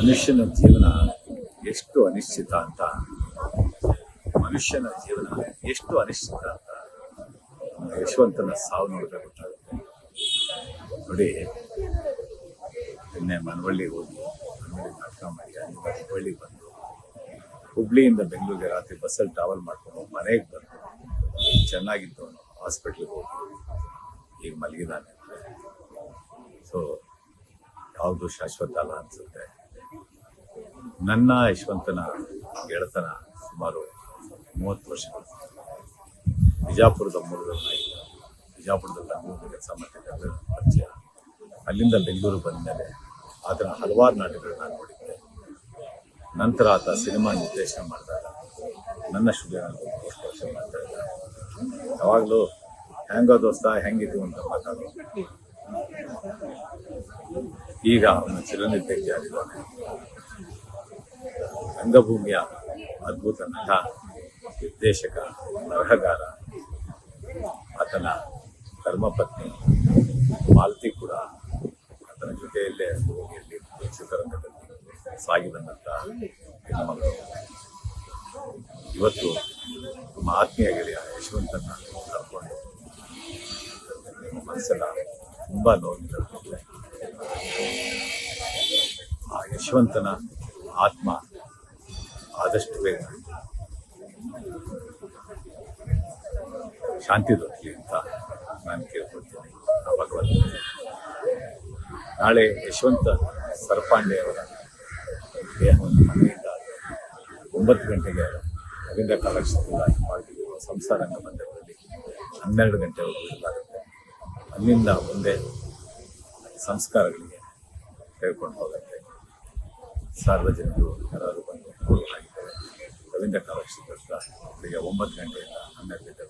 ಮನುಷ್ಯನ ಜೀವನ ಎಷ್ಟು ಅನಿಶ್ಚಿತ ಅಂತ? ಮನುಷ್ಯನ ಜೀವನ ಎಷ್ಟು ಅನಿಶ್ಚಿತ ಅಂತ? ಯಶವಂತನ ಸಾವು ನೋಡಿದ್ರೆ ಗೊತ್ತಾಗುತ್ತೆ. ನೋಡಿ, ನಿನ್ನೆ ಮನವಳ್ಳಿಗೆ ಹೋಗಿ, ಮನವಳ್ಳಿ ನಾಟಕ ಮಾಡಿ ಮನವಳ್ಳಿ ಬಂದು ಹುಬ್ಳಿಯಿಂದ ಬೆಂಗಳೂರಿಗೆ ರಾತ್ರಿ ಬಸ್ಸಲ್ಲಿ ಟ್ರಾವೆಲ್ ಮಾಡ್ಕೊಂಡು ಮನೆಗೆ ಬಂದು, ಚೆನ್ನಾಗಿದ್ದು ಹಾಸ್ಪಿಟ್ಲಿಗೆ ಹೋಗಿ, ಈಗ ಮಲಗಿದಾನೆ ಸೊ ಯಾವುದು ಶಾಶ್ವತ ಅಲ್ಲ ಅನ್ಸುತ್ತೆ? ನನ್ನ ಯಶವಂತನ ಗೆಳೆತನ ಸುಮಾರು ಮೂವತ್ತು ವರ್ಷ ಬಿಜಾಪುರದ ನಾಯಿಲ್ಲ ಬಿಜಾಪುರದಲ್ಲಿ ಮೂರು ಕೆಲಸ ಮಾಡಿದ್ದೆ ಪರಿಚಯ. ಅಲ್ಲಿಂದ ಬೆಂಗಳೂರು ಬಂದ ಮೇಲೆ ಆತನ ಹಲವಾರು ನಾಟಕಗಳನ್ನ ನಾನು ನೋಡಿದ್ದೆ. ನಂತರ ಆತ ಸಿನಿಮಾ ನಿರ್ದೇಶನ ಮಾಡಿದಾಗ ನನ್ನ ಸ್ಟುಡಿಯೋನಲ್ಲಿ ವರ್ಷ ಮಾಡ್ತಾ ಇದ್ದ. ಯಾವಾಗಲೂ ಹ್ಯಾಂಗ ದೋಸ್ತ ಹೆಂಗಿದ್ವು ಅಂತ ಮಾತಾಡೋದು ಈಗ ಅವನ ಚಿರನಿರ್ದೇಶಿ ಆಗಿದ್ದಾನೆ. ರಂಗಭೂಮಿಯ ಅದ್ಭುತ ನಟ, ನಿರ್ದೇಶಕ ಬರಹಗಾರ ಆತನ ಧರ್ಮಪತ್ನಿ ಮಾಲತಿ ಕೂಡ ಆತನ ಜೊತೆಯಲ್ಲೇ ಭೂಮಿಯಲ್ಲಿ ಚಿತ್ರರಂಗದಲ್ಲಿ ಸಾಗಿ ಬಂದಂಥ ಇವತ್ತು ನಮ್ಮ ಆತ್ಮೀಯ ಗೆಳೆಯ ಯಶವಂತನ ಕರ್ಕೊಂಡು ಮನಸ್ಸೆಲ್ಲ ತುಂಬ ನೋವಿನ ಆ ಯಶವಂತನ ಆತ್ಮ ಆದಷ್ಟು ಬೇಗ. ಶಾಂತಿ ದೊರಕಲಿ ಅಂತ ನಾನು ಕೇಳ್ಕೊಳ್ತೀನಿ. ಆ ಭಗವಂತ ನಾಳೆ ಯಶವಂತ ಸರಪಾಂಡೆ ಅವರ ದೇಹವನ್ನು ಮನೆಯಿಂದ ಒಂಬತ್ತು ಗಂಟೆಗೆ ಅರವಿಂದ ಕಲಾಕ್ಷೇತ್ರದ ಹಿಂಭಾಗದಲ್ಲಿರುವ ಸಂಸಾರಂಗ ಮಂದಿರದಲ್ಲಿ ಹನ್ನೆರಡು ಗಂಟೆ ಇರಲಾಗುತ್ತೆ ಅಲ್ಲಿಂದ ಮುಂದೆ ಸಂಸ್ಕಾರಗಳಿಗೆ ತೆಗೆದುಕೊಂಡು ಹೋಗುತ್ತೆ. ಸಾರ್ವಜನಿಕರು ಯಾರಾದರೂ ಬಂದು ನೋಡಲಾಗಿದ್ದಾರೆ ರವೀಂದ್ರ ಸಿಗುತ್ತೆ ಬೆಳಿಗ್ಗೆ ಒಂಬತ್ತು ಗಂಟೆಯಿಂದ ಹನ್ನೆರಡು ಗಂಟೆ